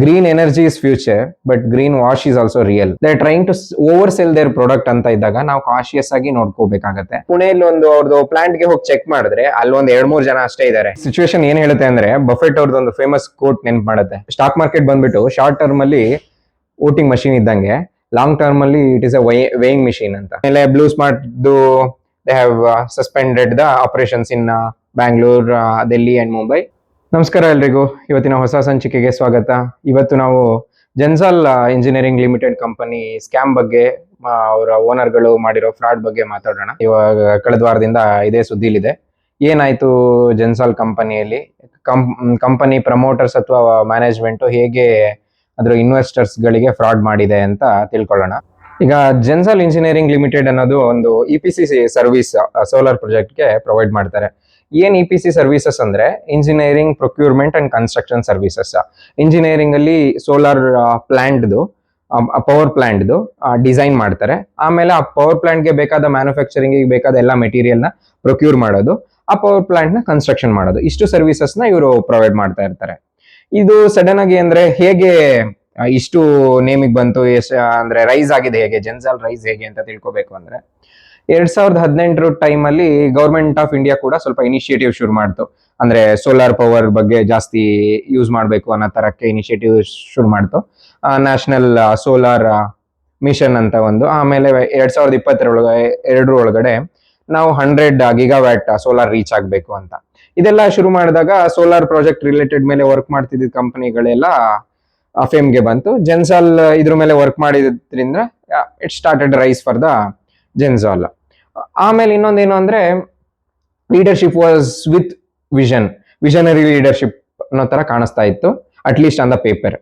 Green energy is future but greenwash is also real they trying to oversell their product ಅಂತ ಇದ್ದಾಗ ನಾವು cautious ಆಗಿ ನೋಡ್ಕೋಬೇಕಾಗತ್ತೆ. ಪುಣೆಯಲ್ಲಿ ಒಂದು ಅವ್ರದ್ದು ಪ್ಲಾಂಟ್ಗೆ ಹೋಗಿ ಚೆಕ್ ಮಾಡಿದ್ರೆ ಅಲ್ಲಿ ಒಂದ್ ಎರಡ್ ಮೂರ್ ಜನ ಅಷ್ಟೇ ಇದಾರೆ. ಸಿಚುವೇಶನ್ ಏನ್ ಹೇಳುತ್ತೆ ಅಂದ್ರೆ ಬಫೆಟ್ ಅವ್ರದ್ದು ಒಂದು ಫೇಮಸ್ ಕೋಟ್ ನೆನ್ಪ್ ಮಾಡುತ್ತೆ. ಸ್ಟಾಕ್ ಮಾರ್ಕೆಟ್ ಬಂದ್ಬಿಟ್ಟು ಶಾರ್ಟ್ ಟರ್ಮ್ ಅಲ್ಲಿ ವೋಟಿಂಗ್ ಮಷೀನ್ ಇದ್ದಂಗೆ ಲಾಂಗ್ ಟರ್ಮ್ ಅಲ್ಲಿ it is a weighing machine ಅಂತ. ಆಮೇಲೆ blue smart they have suspended the operations in Bangalore Delhi and Mumbai ನಮಸ್ಕಾರ ಎಲ್ರಿಗೂ. ಇವತ್ತಿನ ಹೊಸ ಸಂಚಿಕೆಗೆ ಸ್ವಾಗತ. ಇವತ್ತು ನಾವು Gensol engineering limited company scam ಬಗ್ಗೆ ಅವರ ಓನರ್ಗಳು ಮಾಡಿರೋ ಫ್ರಾಡ್ ಬಗ್ಗೆ ಮಾತಾಡೋಣ. ಇವಾಗ ಕಳೆದ ವಾರದಿಂದ ಇದೇ ಸುದ್ದಿಲಿದೆ. ಏನಾಯ್ತು ಜೆನ್ಸಾಲ್ ಕಂಪನಿಯಲ್ಲಿ? ಕಂಪನಿ ಪ್ರಮೋಟರ್ಸ್ ಅಥವಾ ಮ್ಯಾನೇಜ್ಮೆಂಟ್ ಹೇಗೆ ಅದ್ರ ಇನ್ವೆಸ್ಟರ್ಸ್ ಗಳಿಗೆ ಫ್ರಾಡ್ ಮಾಡಿದೆ ಅಂತ ತಿಳ್ಕೊಳ್ಳೋಣ. ಈಗ ಜೆನ್ಸಾಲ್ ಇಂಜಿನಿಯರಿಂಗ್ ಲಿಮಿಟೆಡ್ ಅನ್ನೋದು ಒಂದು E P C service solar ಪ್ರಾಜೆಕ್ಟ್ಗೆ provide ಮಾಡ್ತಾರೆ. ಏನ್ ಇ ಪಿ ಸಿ ಸರ್ವಿಸಸ್ ಅಂದ್ರೆ engineering procurement and construction services engineering ಅಲ್ಲಿ ಸೋಲಾರ್ ಪ್ಲಾಂಟ್ದು ಪವರ್ ಪ್ಲಾಂಟ್ದು ಡಿಸೈನ್ ಮಾಡ್ತಾರೆ. ಆಮೇಲೆ ಆ ಪವರ್ ಪ್ಲಾಂಟ್ಗೆ ಬೇಕಾದ ಮ್ಯಾನುಫ್ಯಾಕ್ಚರಿಂಗ್ ಬೇಕಾದ ಎಲ್ಲ ಮೆಟೀರಿಯಲ್ನ ಪ್ರೊಕ್ಯೂರ್ ಮಾಡೋದು. ಆ ಪವರ್ ಪ್ಲಾಂಟ್ನ ಕನ್ಸ್ಟ್ರಕ್ಷನ್ ಮಾಡೋದು. ಇಷ್ಟು ಸರ್ವಿಸಸ್ನ ಇವರು ಪ್ರೊವೈಡ್ ಮಾಡ್ತಾ ಇರ್ತಾರೆ. ಇದು ಸಡನ್ ಆಗಿ ಅಂದ್ರೆ ಹೇಗೆ ಇಷ್ಟು ನೇಮಿಗೆ ಬಂತು ಅಂದ್ರೆ ರೈಸ್ ಆಗಿದೆ ಹೇಗೆ ಜೆನ್ಸಾಲ್ ರೈಸ್ ಹೇಗೆ ಅಂತ ತಿಳ್ಕೊಬೇಕು ಅಂದ್ರೆ ಎರಡ್ ಸಾವಿರದ ಹದಿನೆಂಟರ ಟೈಮ್ ಅಲ್ಲಿ ಗೌರ್ಮೆಂಟ್ ಆಫ್ ಇಂಡಿಯಾ ಕೂಡ ಸ್ವಲ್ಪ ಇನಿಷಿಯೇಟಿವ್ ಶುರು ಮಾಡ್ತು. ಅಂದ್ರೆ ಸೋಲಾರ್ ಪವರ್ ಬಗ್ಗೆ ಜಾಸ್ತಿ ಯೂಸ್ ಮಾಡಬೇಕು ಅನ್ನೋ ತರಕ್ಕೆ ಇನಿಷಿಯೇಟಿವ್ ಶುರು ಮಾಡ್ತು. ನ್ಯಾಷನಲ್ ಸೋಲಾರ್ ಮಿಷನ್ ಅಂತ ಒಂದು. ಆಮೇಲೆ ಎರಡ್ ಸಾವಿರದ ಇಪ್ಪತ್ತರ ಎರಡರ ಒಳಗಡೆ ನಾವು ಹಂಡ್ರೆಡ್ ಗಿಗಾವ್ಯಾಟ್ ಸೋಲಾರ್ ರೀಚ್ ಆಗಬೇಕು ಅಂತ. ಇದೆಲ್ಲ ಶುರು ಮಾಡಿದಾಗ ಸೋಲಾರ್ ಪ್ರಾಜೆಕ್ಟ್ ರಿಲೇಟೆಡ್ ಮೇಲೆ ವರ್ಕ್ ಮಾಡ್ತಿದ್ದ ಕಂಪನಿಗಳೆಲ್ಲ ಫೇಮ್ಗೆ ಬಂತು. ಜೆನ್ಸಾಲ್ ಇದ್ರ ಮೇಲೆ ವರ್ಕ್ ಮಾಡಿದ್ರಿಂದ it started rise for the Gensol ಆಮೇಲೆ ಇನ್ನೊಂದೇನು ಅಂದ್ರೆ leadership was with vision visionary leadership ಅನ್ನೋ ತರ ಕಾಣಿಸ್ತಾ ಇತ್ತು ಅಟ್ಲೀಸ್ಟ್ ಆನ್ ದ ಪೇಪರ್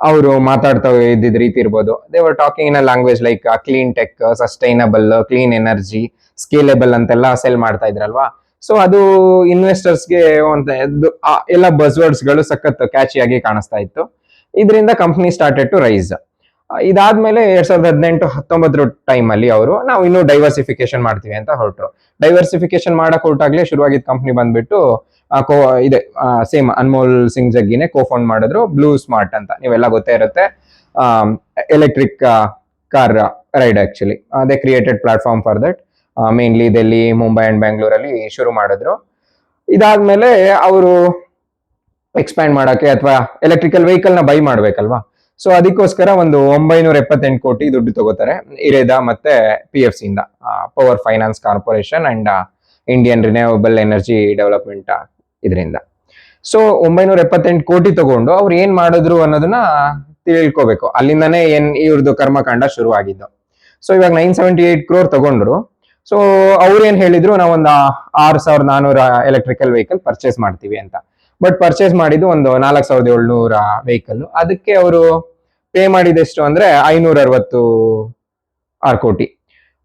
ಅವರು ಮಾತಾಡ್ತಾ ಇದ್ದಿದ್ದ ರೀತಿ ಇರ್ಬೋದು. They were talking in a language like clean tech sustainable clean energy scalable ಅಂತೆಲ್ಲ ಸೆಲ್ ಮಾಡ್ತಾ ಇದ್ರಲ್ವಾ? ಸೊ ಅದು ಇನ್ವೆಸ್ಟರ್ಸ್ಗೆ ಒಂದು ಎಲ್ಲ ಬಸ್ವರ್ಡ್ಸ್ಗಳು ಸಖತ್ ಕ್ಯಾಚಿಯಾಗಿ ಕಾಣಿಸ್ತಾ ಇತ್ತು. ಇದರಿಂದ ಕಂಪ್ನಿ ಸ್ಟಾರ್ಟೆಡ್ ಟು ರೈಸ್ ಇದಾದ್ಮೇಲೆ ಎರಡ್ ಸಾವಿರದ ಹದಿನೆಂಟು, ಹತ್ತೊಂಬತ್ತರ ಟೈಮ್ ಅಲ್ಲಿ ಅವರು, ನಾವು ಇನ್ನೂ ಡೈವರ್ಸಿಫಿಕೇಶನ್ ಮಾಡ್ತೀವಿ ಅಂತ ಹೊರಟ್ರು. ಡೈವರ್ಸಿಫಿಕೇಶನ್ ಮಾಡಕ್ ಹೊರಟಾಗ್ಲೇ ಶುರುವಾಗಿದ್ದ ಕಂಪ್ನಿ ಬಂದ್ಬಿಟ್ಟು ಕೋ, ಇದೆ ಸೇಮ್ ಅನ್ಮೋಲ್ ಸಿಂಗ್ ಜಗ್ಗಿನೇ ಕೋ ಫೌಂಡ್ ಮಾಡಿದ್ರು ಬ್ಲೂ ಸ್ಮಾರ್ಟ್ ಅಂತ. ನೀವೆಲ್ಲ ಗೊತ್ತೇ ಇರುತ್ತೆ. ಎಲೆಕ್ಟ್ರಿಕ್ ಕಾರ್ ರೈಡ್ ಆಕ್ಚುಲಿ ಅದೇ created platform for that mainly Delhi Mumbai and ಬ್ಯಾಂಗ್ಳೂರಲ್ಲಿ ಶುರು ಮಾಡಿದ್ರು. ಇದಾದ್ಮೇಲೆ ಅವರು ಎಕ್ಸ್ಪ್ಯಾಂಡ್ ಮಾಡೋಕ್ಕೆ ಅಥವಾ ಎಲೆಕ್ಟ್ರಿಕಲ್ ವೆಹಿಕಲ್ನ ಬೈ ಮಾಡ್ಬೇಕಲ್ವಾ? ಸೊ ಅದಕ್ಕೋಸ್ಕರ ಒಂದು ಒಂಬೈನೂರ ಎಪ್ಪತ್ತೆಂಟು ಕೋಟಿ ದುಡ್ಡು ತಗೋತಾರೆ. ಇರೇದ ಮತ್ತೆ P F ಸಿಯಿಂದ power finance corporation and Indian renewable energy development ಇದರಿಂದ. ಸೊ ಒಂಬೈನೂರ ಎಪ್ಪತ್ತೆಂಟು ಕೋಟಿ ತಗೊಂಡು ಅವ್ರು ಏನ್ ಮಾಡಿದ್ರು ಅನ್ನೋದನ್ನ ತಿಳ್ಕೋಬೇಕು. ಅಲ್ಲಿಂದಾನೇ ಏನ್ ಇವ್ರದ್ದು ಕರ್ಮಕಾಂಡ ಶುರು ಆಗಿದ್ದು ಸೊ ಇವಾಗ ನೈನ್ ಸೆವೆಂಟಿ ಏಟ್ ಕ್ರೋರ್ ತಗೊಂಡ್ರು. ಸೊ ಅವ್ರು ಏನ್ ಹೇಳಿದ್ರು, ನಾವೊಂದು ಆರು ಸಾವಿರದ ನಾನೂರ ಎಲೆಕ್ಟ್ರಿಕಲ್ ವೆಹಿಕಲ್ ಪರ್ಚೇಸ್ ಮಾಡ್ತೀವಿ ಅಂತ. ಬಟ್ ಪರ್ಚೇಸ್ ಮಾಡಿದ್ದು ಒಂದು ನಾಲ್ಕು ಸಾವಿರದ ಏಳ್ನೂರ ವೆಹಿಕಲ್ ಅದಕ್ಕೆ ಅವರು ಪೇ ಮಾಡಿದೆಷ್ಟು ಅಂದ್ರೆ ಐನೂರ ಅರವತ್ತು ಆರು ಕೋಟಿ.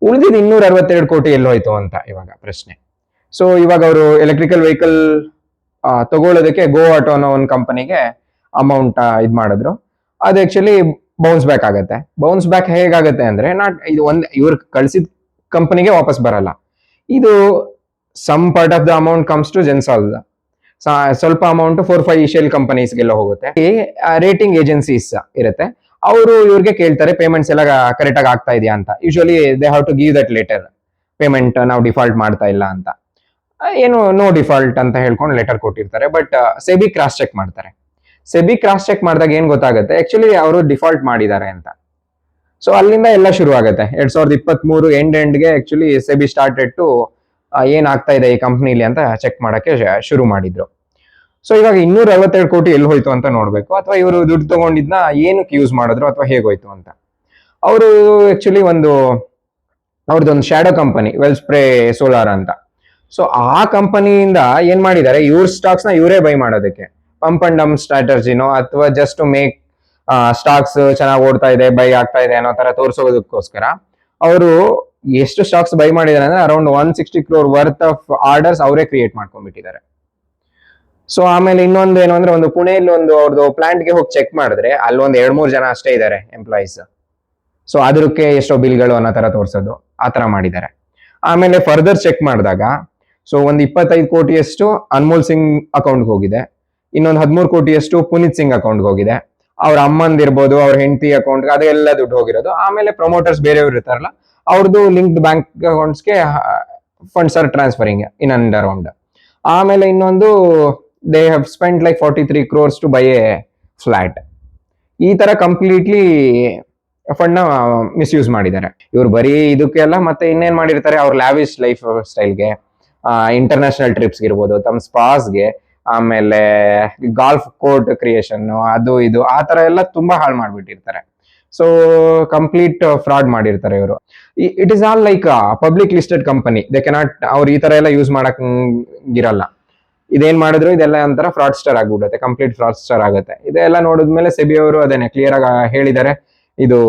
ಉಳಿದಿದ್ದು ಇನ್ನೂರ ಅರವತ್ತೆರಡು ಕೋಟಿ ಎಲ್ಲೋಯ್ತು ಅಂತ ಇವಾಗ ಪ್ರಶ್ನೆ. ಸೊ ಇವಾಗ ಅವರು ಎಲೆಕ್ಟ್ರಿಕಲ್ ವೆಹಿಕಲ್ ತಗೊಳ್ಳೋದಕ್ಕೆ ಗೋ ಆಟೋ ಅನ್ನೋ ಒಂದು ಕಂಪನಿಗೆ ಅಮೌಂಟ್ ಇದು ಮಾಡಿದ್ರು. ಅದು ಆಕ್ಚುಲಿ ಬೌನ್ಸ್ ಬ್ಯಾಕ್ ಆಗುತ್ತೆ. ಬೌನ್ಸ್ ಬ್ಯಾಕ್ ಹೇಗಾಗುತ್ತೆ ಅಂದ್ರೆ ನಾಟ್ ಇದು ಒಂದು ಇವ್ರು ಕಳಿಸಿದ ಕಂಪನಿಗೆ ವಾಪಸ್ ಬರಲ್ಲ. ಇದು some part of the amount comes to Gensol ಸ್ವಲ್ಪ ಅಮೌಂಟ್ ಫೋರ್ ಫೈವ್ ಇಶಿಯಲ್ ಕಂಪನೀಸ್ಗೆಲ್ಲ ಹೋಗುತ್ತೆ. ರೇಟಿಂಗ್ ಏಜೆನ್ಸೀಸ್ ಇರುತ್ತೆ. ಅವರು ಇವ್ರಿಗೆ ಕೇಳ್ತಾರೆ ಪೇಮೆಂಟ್ಸ್ ಎಲ್ಲ ಕರೆಕ್ಟ್ ಆಗಿ ಆಗ್ತಾ ಇದೆಯಾ ಅಂತ. Usually they have to give that letter payment ನಾವು ಡಿಫಾಲ್ಟ್ ಮಾಡ್ತಾ ಇಲ್ಲ ಅಂತ. ಏನು ನೋ ಡಿಫಾಲ್ಟ್ ಅಂತ ಹೇಳ್ಕೊಂಡು ಲೆಟರ್ ಕೊಟ್ಟಿರ್ತಾರೆ ಬಟ್ ಸೆಬಿ ಕ್ರಾಸ್ ಚೆಕ್ ಮಾಡ್ತಾರೆ. ಸೆಬಿ ಕ್ರಾಸ್ ಚೆಕ್ ಮಾಡಿದಾಗ ಏನ್ ಗೊತ್ತಾಗುತ್ತೆ? ಆಕ್ಚುಲಿ ಅವರು ಡಿಫಾಲ್ಟ್ ಮಾಡಿದ್ದಾರೆ ಅಂತ. ಸೊ ಅಲ್ಲಿಂದ ಎಲ್ಲ ಶುರು ಆಗುತ್ತೆ ಎರಡ್ ಸಾವಿರದ ಇಪ್ಪತ್ತ್ ಮೂರು ಎಂಡ್ ಎಂಡ್ಗೆ ಆಕ್ಚುಲಿ ಸೆಬಿ ಸ್ಟಾರ್ಟೆಡ್ ಟು ಏನ್ ಆಗ್ತಾ ಇದೆ ಈ ಕಂಪ್ನಿಲಿ ಅಂತ ಚೆಕ್ ಮಾಡಕ್ಕೆ ಶುರು ಮಾಡಿದ್ರು. ಸೊ ಇವಾಗ ಇನ್ನೂರ ಕೋಟಿ ಎಲ್ಲಿ ಹೋಯ್ತು ಅಂತ ನೋಡಬೇಕು. ಅಥವಾ ಇವರು ದುಡ್ಡು ತಗೊಂಡಿದ್ನ ಏನಕ್ಕೆ ಯೂಸ್ ಮಾಡಿದ್ರು ಅಥವಾ ಹೇಗೋಯ್ತು ಅಂತ. ಅವರು ಆ್ಯಕ್ಚುಲಿ ಒಂದು ಅವ್ರದ್ದೊಂದು shadow company Well Spray Solar ಅಂತ. ಸೊ ಆ ಕಂಪನಿಯಿಂದ ಏನ್ ಮಾಡಿದ್ದಾರೆ? ಇವ್ರ ಸ್ಟಾಕ್ಸ್ನ ಇವರೇ ಬೈ ಮಾಡೋದಕ್ಕೆ. ಪಂಪ್ ಅಂಡ್ ಡಮ್ ಸ್ಟ್ರಾಟರ್ಜಿನೋ ಅಥವಾ ಜಸ್ಟ್ ಟು ಮೇಕ್ ಸ್ಟಾಕ್ಸ್ ಚೆನ್ನಾಗಿ ಓಡ್ತಾ ಇದೆ ಬೈ ಆಗ್ತಾ ಇದೆ ಅನ್ನೋ ತರ ತೋರಿಸೋದಕ್ಕೋಸ್ಕರ, ಅವರು ಎಷ್ಟು ಸ್ಟಾಕ್ಸ್ ಬೈ ಮಾಡಿದ್ದಾರೆ ಅಂದ್ರೆ around one sixty crore worth of orders ಅವರೇ ಕ್ರಿಯೇಟ್ ಮಾಡ್ಕೊಂಡ್ಬಿಟ್ಟಿದ್ದಾರೆ. ಸೊ ಆಮೇಲೆ ಇನ್ನೊಂದು ಏನು ಅಂದ್ರೆ ಒಂದು ಪುಣೆಯಲ್ಲಿ ಒಂದು ಅವ್ರದ್ದು ಪ್ಲಾಂಟ್ಗೆ ಹೋಗಿ ಚೆಕ್ ಮಾಡಿದ್ರೆ ಅಲ್ಲಿ ಒಂದು ಎರಡ್ ಮೂರ್ ಜನ ಅಷ್ಟೇ ಇದ್ದಾರೆ ಎಂಪ್ಲಾಯೀಸ್ ಸೊ ಅದಕ್ಕೆ ಎಷ್ಟೋ ಬಿಲ್ಗಳು ಅನ್ನೋ ತರ ತೋರಿಸೋದು, ಆ ತರ ಮಾಡಿದ್ದಾರೆ. ಆಮೇಲೆ ಫರ್ದರ್ ಚೆಕ್ ಮಾಡಿದಾಗ ಸೊ ಒಂದು ಇಪ್ಪತ್ತೈದು ಕೋಟಿಯಷ್ಟು ಅನ್ಮೋಲ್ ಸಿಂಗ್ ಅಕೌಂಟ್ಗೆ ಹೋಗಿದೆ. ಇನ್ನೊಂದು ಹದಿಮೂರು ಕೋಟಿಯಷ್ಟು ಪುನೀತ್ ಸಿಂಗ್ ಅಕೌಂಟ್ಗೆ ಹೋಗಿದೆ. ಅವ್ರ ಅಮ್ಮಂದಿರ್ಬೋದು, ಅವ್ರ ಹೆಂಡತಿ ಅಕೌಂಟ್ ಅದೆಲ್ಲ ದುಡ್ಡು ಹೋಗಿರೋದು. ಆಮೇಲೆ ಪ್ರಮೋಟರ್ಸ್ ಬೇರೆಯವ್ರು ಇರ್ತಾರಲ್ಲ ಅವ್ರದ್ದು linked bank ಅಕೌಂಟ್ಸ್ಗೆ funds are transferring in and around ಆಮೇಲೆ ಇನ್ನೊಂದು they have spend like forty three crores to buy a flat ಈ ತರ ಕಂಪ್ಲೀಟ್ಲಿ ಫಂಡ್ನ ಮಿಸ್ಯೂಸ್ ಮಾಡಿದ್ದಾರೆ. ಇವ್ರು ಬರೀ ಇದಕ್ಕೆಲ್ಲ ಮತ್ತೆ ಇನ್ನೇನ್ ಮಾಡಿರ್ತಾರೆ, ಅವ್ರ ಲ್ಯಾವಿಶ್ ಲೈಫ್ ಸ್ಟೈಲ್ಗೆ ಇಂಟರ್ನ್ಯಾಷನಲ್ ಟ್ರಿಪ್ಸ್ ಇರ್ಬೋದು ತಮ್ಮ ಸ್ಪಾಸ್ಗೆ ಆಮೇಲೆ ಗಾಲ್ಫ್ ಕೋರ್ಟ್ ಕ್ರಿಯೇಷನ್ ಅದು ಇದು, ಆ ತರ ಎಲ್ಲ ತುಂಬಾ ಹಾಳು ಮಾಡ್ಬಿಟ್ಟಿರ್ತಾರೆ. ಸೊ ಕಂಪ್ಲೀಟ್ ಫ್ರಾಡ್ ಮಾಡಿರ್ತಾರೆ ಇವರು. It is all like public listed company they cannot ಅವ್ರು ಈ ತರ ಎಲ್ಲ ಯೂಸ್ ಮಾಡಕ್ ಇರಲ್ಲ. ಇದೇನ್ ಮಾಡಿದ್ರು? ಇದೆಲ್ಲ ಒಂಥರ ಫ್ರಾಡ್ ಸ್ಟಾರ್ ಆಗ್ಬಿಡುತ್ತೆ. ಕಂಪ್ಲೀಟ್ ಫ್ರಾಡ್ ಸ್ಟಾರ್ ಆಗುತ್ತೆ. ಇದೆಲ್ಲ ನೋಡಿದ್ಮೇಲೆ ಸೆಬಿ ಅವರು ಅದೇನೆ ಕ್ಲಿಯರ್ ಆಗಿ ಹೇಳಿದ್ದಾರೆ. ಇದು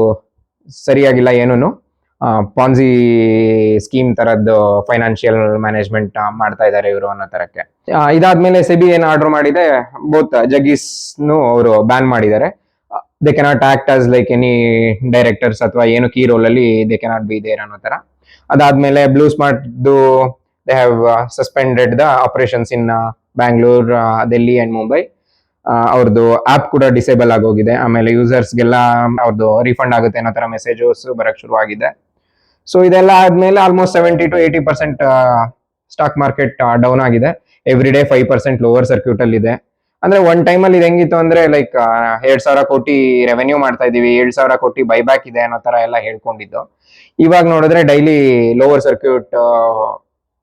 ಸರಿಯಾಗಿಲ್ಲ ಏನೂನು. ಪಾನ್ಸಿ ಸ್ಕೀಮ್ ತರದ್ದು ಫೈನಾನ್ಷಿಯಲ್ ಮ್ಯಾನೇಜ್ಮೆಂಟ್ ಮಾಡ್ತಾ ಇದ್ದಾರೆ ಇವರು ಅನ್ನೋ ತರಕ್ಕೆ. ಇದಾದ್ಮೇಲೆ ಸೆಬಿ ಏನು ಆರ್ಡರ್ ಮಾಡಿದೆ? ಬೋತ್ ಜಗ್ಗೀಸ್ನು ಅವರು ಬ್ಯಾನ್ ಮಾಡಿದ್ದಾರೆ. They cannot act as like any directors ಅಥವಾ ಏನು ಕೀ ರೋಲ್ ಅಲ್ಲಿ ದೇ ಕೆನಾಟ್ ಬಿ ದೇರ್ ಅನ್ನೋ ತರ ಅದಾದ್ಮೇಲೆ BluSmart they have suspended the operations in Bangalore Delhi and Mumbai ಅವ್ರದ್ದು ಆಪ್ ಕೂಡ ಡಿಸೇಬಲ್ ಆಗೋಗಿದೆ. ಆಮೇಲೆ ಯೂಸರ್ಸ್ಗೆಲ್ಲ ಅವ್ರದ್ದು ರೀಫಂಡ್ ಆಗುತ್ತೆ ಅನ್ನೋ ತರ ಮೆಸೇಜಸ್ ಬರಕ್ ಶುರುವಾಗಿದೆ. ಸೊ ಇದೆಲ್ಲ ಆದ್ಮೇಲೆ almost seventy to eighty percent stock market down ಆಗಿದೆ. Every day five percent lower circuit ಅಲ್ಲಿ ಇದೆ. ಅಂದ್ರೆ ಒನ್ ಟೈಮ್ ಅಲ್ಲಿ ಹೆಂಗಿತ್ತು ಅಂದ್ರೆ ಲೈಕ್ ಎರಡ್ ಸಾವಿರ ಕೋಟಿ ರೆವೆನ್ಯೂ ಮಾಡ್ತಾ ಇದೀವಿ ಏಳ್ ಸಾವಿರ ಕೋಟಿ ಬೈಬ್ಯಾಕ್ ಇದೆ ಅನ್ನೋ ತರ ಎಲ್ಲ ಹೇಳ್ಕೊಂಡಿದ್ದು. ಇವಾಗ ನೋಡಿದ್ರೆ ಡೈಲಿ ಲೋವರ್ ಸರ್ಕ್ಯೂಟ್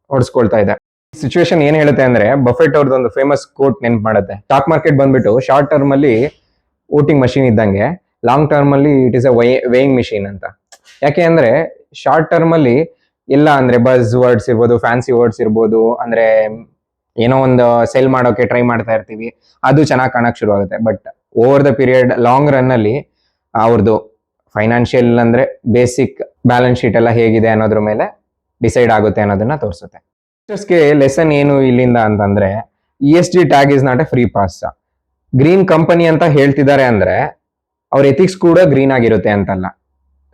ಹೊಡ್ಸ್ಕೊಳ್ತಾ ಇದೆ. ಸಿಚುವೇಶನ್ ಏನ್ ಹೇಳುತ್ತೆ ಅಂದ್ರೆ ಬಫೆಟ್ ಅವ್ರದ್ದು ಒಂದು ಫೇಮಸ್ ಕೋಟ್ ನೆನ್ಪು ಮಾಡುತ್ತೆ. ಸ್ಟಾಕ್ ಮಾರ್ಕೆಟ್ ಬಂದ್ಬಿಟ್ಟು ಶಾರ್ಟ್ ಟರ್ಮ್ ಅಲ್ಲಿ ವೋಟಿಂಗ್ ಮಷೀನ್ ಇದ್ದಂಗೆ ಲಾಂಗ್ ಟರ್ಮ್ ಅಲ್ಲಿ it is a weighing machine ಅಂತ. ಯಾಕೆ ಅಂದ್ರೆ ಶಾರ್ಟ್ ಟರ್ಮ್ ಅಲ್ಲಿ ಎಲ್ಲ ಅಂದ್ರೆ ಬಸ್ ವರ್ಡ್ಸ್ ಇರ್ಬೋದು ಫ್ಯಾನ್ಸಿ ವರ್ಡ್ಸ್ ಇರ್ಬೋದು, ಅಂದ್ರೆ ಏನೋ ಒಂದು ಸೆಲ್ ಮಾಡೋಕೆ ಟ್ರೈ ಮಾಡ್ತಾ ಇರ್ತೀವಿ, ಅದು ಚೆನ್ನಾಗಿ ಕಾಣಕ್ ಶುರು ಆಗುತ್ತೆ but over the period long run ಅಲ್ಲಿ ಅವ್ರದ್ದು ಫೈನಾನ್ಷಿಯಲ್ ಅಂದ್ರೆ ಬೇಸಿಕ್ ಬ್ಯಾಲೆನ್ಸ್ ಶೀಟ್ ಎಲ್ಲ ಹೇಗಿದೆ ಅನ್ನೋದ್ರ ಮೇಲೆ ಡಿಸೈಡ್ ಆಗುತ್ತೆ ಅನ್ನೋದನ್ನ ತೋರಿಸುತ್ತೆ. ಗೆ ಲೆಸನ್ ಏನು ಇಲ್ಲಿಂದ ಅಂತಂದ್ರೆ E S G tag is not a free pass green company ಅಂತ ಹೇಳ್ತಿದ್ದಾರೆ ಅಂದ್ರೆ, ಅವ್ರ ಎಥಿಕ್ಸ್ ಕೂಡ ಗ್ರೀನ್ ಆಗಿರುತ್ತೆ ಅಂತಲ್ಲ.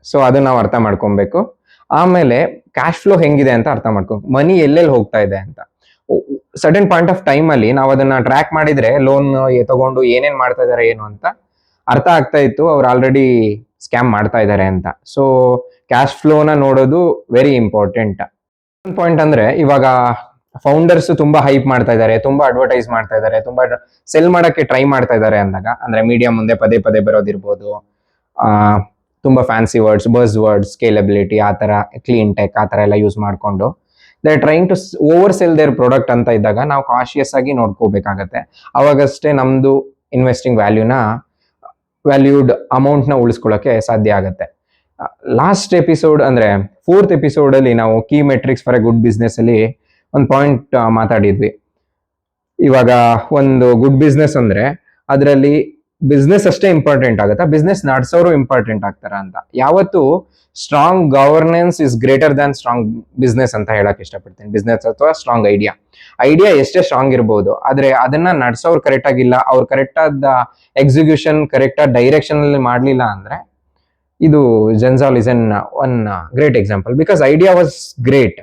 ಸೊ ಅದನ್ನ ನಾವು ಅರ್ಥ ಮಾಡ್ಕೊಬೇಕು. ಆಮೇಲೆ ಕ್ಯಾಶ್ ಫ್ಲೋ ಹೆಂಗಿದೆ ಅಂತ ಅರ್ಥ ಮಾಡ್ಕೊ ಮನಿ ಎಲ್ಲೆಲ್ಲಿ ಹೋಗ್ತಾ ಇದೆ ಅಂತ. ಸಡನ್ ಪಾಯಿಂಟ್ ಆಫ್ ಟೈಮ್ ಅಲ್ಲಿ ನಾವು ಅದನ್ನ ಟ್ರ್ಯಾಕ್ ಮಾಡಿದ್ರೆ ಲೋನ್ ತಗೊಂಡು ಏನೇನ್ ಮಾಡ್ತಾ ಇದಾರೆ ಏನು ಅಂತ ಅರ್ಥ ಆಗ್ತಾ ಇತ್ತು. ಅವ್ರು ಆಲ್ರೆಡಿ ಸ್ಕ್ಯಾಮ್ ಮಾಡ್ತಾ ಇದ್ದಾರೆ ಅಂತ. ಸೊ ಕ್ಯಾಶ್ ಫ್ಲೋನ ನೋಡೋದು ವೆರಿ ಇಂಪಾರ್ಟೆಂಟ್ ಪಾಯಿಂಟ್ ಅಂದ್ರೆ ಇವಾಗ ಫೌಂಡರ್ಸ್ ತುಂಬಾ ಹೈಪ್ ಮಾಡ್ತಾ ಇದ್ದಾರೆ ತುಂಬಾ ಅಡ್ವರ್ಟೈಸ್ ಮಾಡ್ತಾ ಇದ್ದಾರೆ ತುಂಬಾ ಸೆಲ್ ಮಾಡಕ್ಕೆ ಟ್ರೈ ಮಾಡ್ತಾ ಇದ್ದಾರೆ ಅಂದಾಗ, ಅಂದ್ರೆ ಮೀಡಿಯಾ ಮುಂದೆ ಪದೇ ಪದೇ ಬರೋದಿರ್ಬೋದು ತುಂಬಾ fancy words buzz words scalability ಆ ತರ ಕ್ಲೀನ್ ಟೆಕ್ ಆ ತರ ಎಲ್ಲ ಯೂಸ್ ಮಾಡ್ಕೊಂಡು they trying to oversell their product ಅಂತ ಇದ್ದಾಗ ನಾವು ಕಾಶಿಯಸ್ ಆಗಿ ನೋಡ್ಕೋಬೇಕಾಗತ್ತೆ. ಅವಾಗಷ್ಟೇ ನಮ್ಮದು ಇನ್ವೆಸ್ಟಿಂಗ್ ವ್ಯಾಲ್ಯೂನ ವ್ಯಾಲ್ಯೂಡ್ ಅಮೌಂಟ್ನ ಉಳಿಸ್ಕೊಳ್ಳೋಕೆ ಸಾಧ್ಯ ಆಗುತ್ತೆ. ಲಾಸ್ಟ್ ಎಪಿಸೋಡ್ ಅಂದರೆ ಫೋರ್ತ್ ಎಪಿಸೋಡಲ್ಲಿ ನಾವು key metrics for a good business ಅಲ್ಲಿ ಒಂದು ಪಾಯಿಂಟ್ ಮಾತಾಡಿದ್ವಿ. ಇವಾಗ ಒಂದು ಗುಡ್ ಬಿಸ್ನೆಸ್ ಅಂದರೆ ಅದರಲ್ಲಿ ಬಿಸ್ನೆಸ್ ಅಷ್ಟೇ ಇಂಪಾರ್ಟೆಂಟ್ ಆಗುತ್ತಾ? ಬಿಸ್ನೆಸ್ ನಡೆಸೋರು ಇಂಪಾರ್ಟೆಂಟ್ ಆಗ್ತಾರ ಅಂತ. ಯಾವತ್ತು strong governance is greater than strong business ಅಂತ ಹೇಳಕ್ ಇಷ್ಟಪಡ್ತೀನಿ. ಬಿಸ್ನೆಸ್ ಅಥವಾ ಸ್ಟ್ರಾಂಗ್ ಐಡಿಯಾ ಐಡಿಯಾ ಎಷ್ಟೇ ಸ್ಟ್ರಾಂಗ್ ಇರ್ಬೋದು, ಆದ್ರೆ ಅದನ್ನ ನಡೆಸೋರು ಕರೆಕ್ಟ್ ಆಗಿಲ್ಲ, ಅವ್ರು ಕರೆಕ್ಟ್ ಆದ ಎಕ್ಸಿಕ್ಯೂಷನ್ ಕರೆಕ್ಟ್ ಆದ ಡೈರೆಕ್ಷನ್ ಅಲ್ಲಿ ಮಾಡ್ಲಿಲ್ಲ ಅಂದ್ರೆ ಇದು Gensol is an one great example because idea was great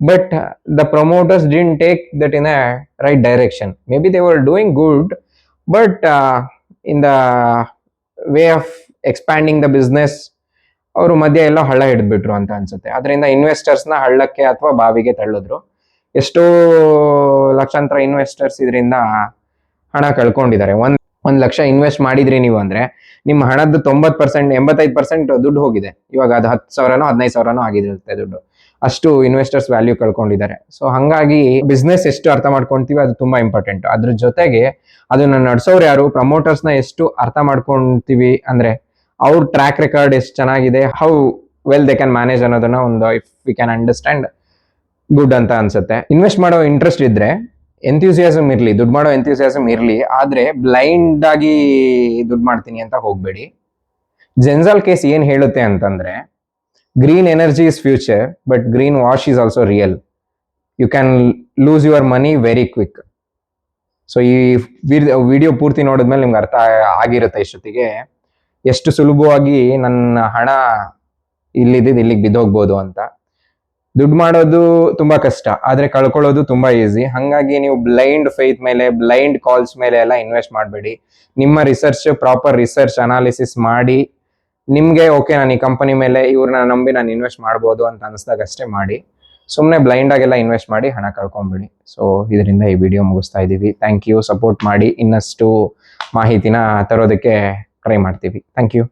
but the promoters didn't take that in a right direction maybe they were doing good but in the way of expanding the business ಅವರು ಮಧ್ಯೆ ಎಲ್ಲ ಹಳ್ಳ ಹಿಡಿದ್ಬಿಟ್ರು ಅಂತ ಅನ್ಸುತ್ತೆ. ಅದರಿಂದ ಇನ್ವೆಸ್ಟರ್ಸ್ನ ಹಳ್ಳಕ್ಕೆ ಅಥವಾ ಬಾವಿಗೆ ತಳ್ಳಿದ್ರು. ಎಷ್ಟೋ ಲಕ್ಷಾಂತರ ಇನ್ವೆಸ್ಟರ್ಸ್ ಇದರಿಂದ ಹಣ ಕಳ್ಕೊಂಡಿದ್ದಾರೆ. ಒಂದ್ ಒಂದ್ ಲಕ್ಷ ಇನ್ವೆಸ್ಟ್ ಮಾಡಿದ್ರಿ ನೀವು ಅಂದ್ರೆ ನಿಮ್ಮ ಹಣದ ತೊಂಬತ್ ಪರ್ಸೆಂಟ್ ಎಂಬತ್ತೈದು ಪರ್ಸೆಂಟ್ ದುಡ್ಡು ಹೋಗಿದೆ. ಇವಾಗ ಅದು ಹತ್ತು ಸಾವಿರನೋ, ಹದಿನೈದು ಸಾವಿರನೋ ಆಗಿರುತ್ತೆ ದುಡ್ಡು. ಅಷ್ಟು ಇನ್ವೆಸ್ಟರ್ಸ್ ವ್ಯಾಲ್ಯೂ ಕಳ್ಕೊಂಡಿದ್ದಾರೆ. ಸೊ ಹಂಗಾಗಿ ಬಿಸ್ನೆಸ್ ಎಷ್ಟು ಅರ್ಥ ಮಾಡ್ಕೊಂತೀವಿ ಅದು ತುಂಬಾ ಇಂಪಾರ್ಟೆಂಟ್ ಅದ್ರ ಜೊತೆಗೆ ಅದನ್ನ ನಡೆಸೋರು ಯಾರು ಪ್ರಮೋಟರ್ಸ್ನ ಎಷ್ಟು ಅರ್ಥ ಮಾಡ್ಕೊಂತೀವಿ ಅಂದ್ರೆ ಅವ್ರ ಟ್ರ್ಯಾಕ್ ರೆಕಾರ್ಡ್ ಎಷ್ಟು ಚೆನ್ನಾಗಿದೆ how well they can manage ಅನ್ನೋದನ್ನ ಒಂದು if we can understand good ಅಂತ ಅನ್ಸುತ್ತೆ. ಇನ್ವೆಸ್ಟ್ ಮಾಡೋ ಇಂಟ್ರೆಸ್ಟ್ ಇದ್ರೆ ಎಂಥ್ಯೂಸಿಯಾಸಮ್ ಇರಲಿ, ದುಡ್ಡು ಮಾಡೋ ಎಂಥ್ಯೂಸಿಯಾಸಮ್ ಇರಲಿ, ಆದ್ರೆ ಬ್ಲೈಂಡ್ ಆಗಿ ದುಡ್ಡು ಮಾಡ್ತೀನಿ ಅಂತ ಹೋಗಬೇಡಿ. ಜೆನ್ಸಲ್ ಕೇಸ್ ಏನು ಹೇಳುತ್ತೆ ಅಂತಂದ್ರೆ green energy is future but greenwash is also real you can lose your money very quick so ಈ ವಿಡಿಯೋ ಪೂರ್ತಿ ನೋಡಿದ್ಮೇಲೆ ನಿಮ್ಗೆ ಅರ್ಥ ಆಗಿರುತ್ತೆ ಇಷ್ಟೊತ್ತಿಗೆ. ಎಷ್ಟು ಸುಲಭವಾಗಿ ನನ್ನ ಹಣ ಇಲ್ಲಿದ್ದು ಇಲ್ಲಿಗೆ ಬಿದ್ದೋಗ್ಬೋದು ಅಂತ. ದುಡ್ಡು ಮಾಡೋದು ತುಂಬಾ ಕಷ್ಟ, ಆದ್ರೆ ಕಳ್ಕೊಳ್ಳೋದು ತುಂಬಾ ಈಸಿ ಹಾಗಾಗಿ ನೀವು ಬ್ಲೈಂಡ್ ಫೇತ್ ಮೇಲೆ ಬ್ಲೈಂಡ್ ಕಾಲ್ಸ್ ಮೇಲೆ ಎಲ್ಲ ಇನ್ವೆಸ್ಟ್ ಮಾಡಬೇಡಿ. ನಿಮ್ಮ ರಿಸರ್ಚ್ ಪ್ರಾಪರ್ ರಿಸರ್ಚ್ ಅನಾಲಿಸಿಸ್ ಮಾಡಿ ನಿಮ್ಗೆ ಓಕೆ ನಾನು ಈ ಕಂಪನಿ ಮೇಲೆ ಇವ್ರನ್ನ ನಂಬಿ ನಾನು ಇನ್ವೆಸ್ಟ್ ಮಾಡ್ಬೋದು ಅಂತ ಅನಿಸ್ದಾಗ ಅಷ್ಟೇ ಮಾಡಿ. ಸುಮ್ಮನೆ ಬ್ಲೈಂಡ್ ಆಗೆಲ್ಲ ಇನ್ವೆಸ್ಟ್ ಮಾಡಿ ಹಣ ಕಳ್ಕೊಂಬಿಡಿ. ಸೊ ಇದರಿಂದ ಈ ವಿಡಿಯೋ ಮುಗಿಸ್ತಾ ಇದ್ದೀವಿ ಥ್ಯಾಂಕ್ ಯು ಸಪೋರ್ಟ್ ಮಾಡಿ ಇನ್ನಷ್ಟು ಮಾಹಿತಿನ ತರೋದಕ್ಕೆ ಟ್ರೈ ಮಾಡ್ತೀವಿ. Thank you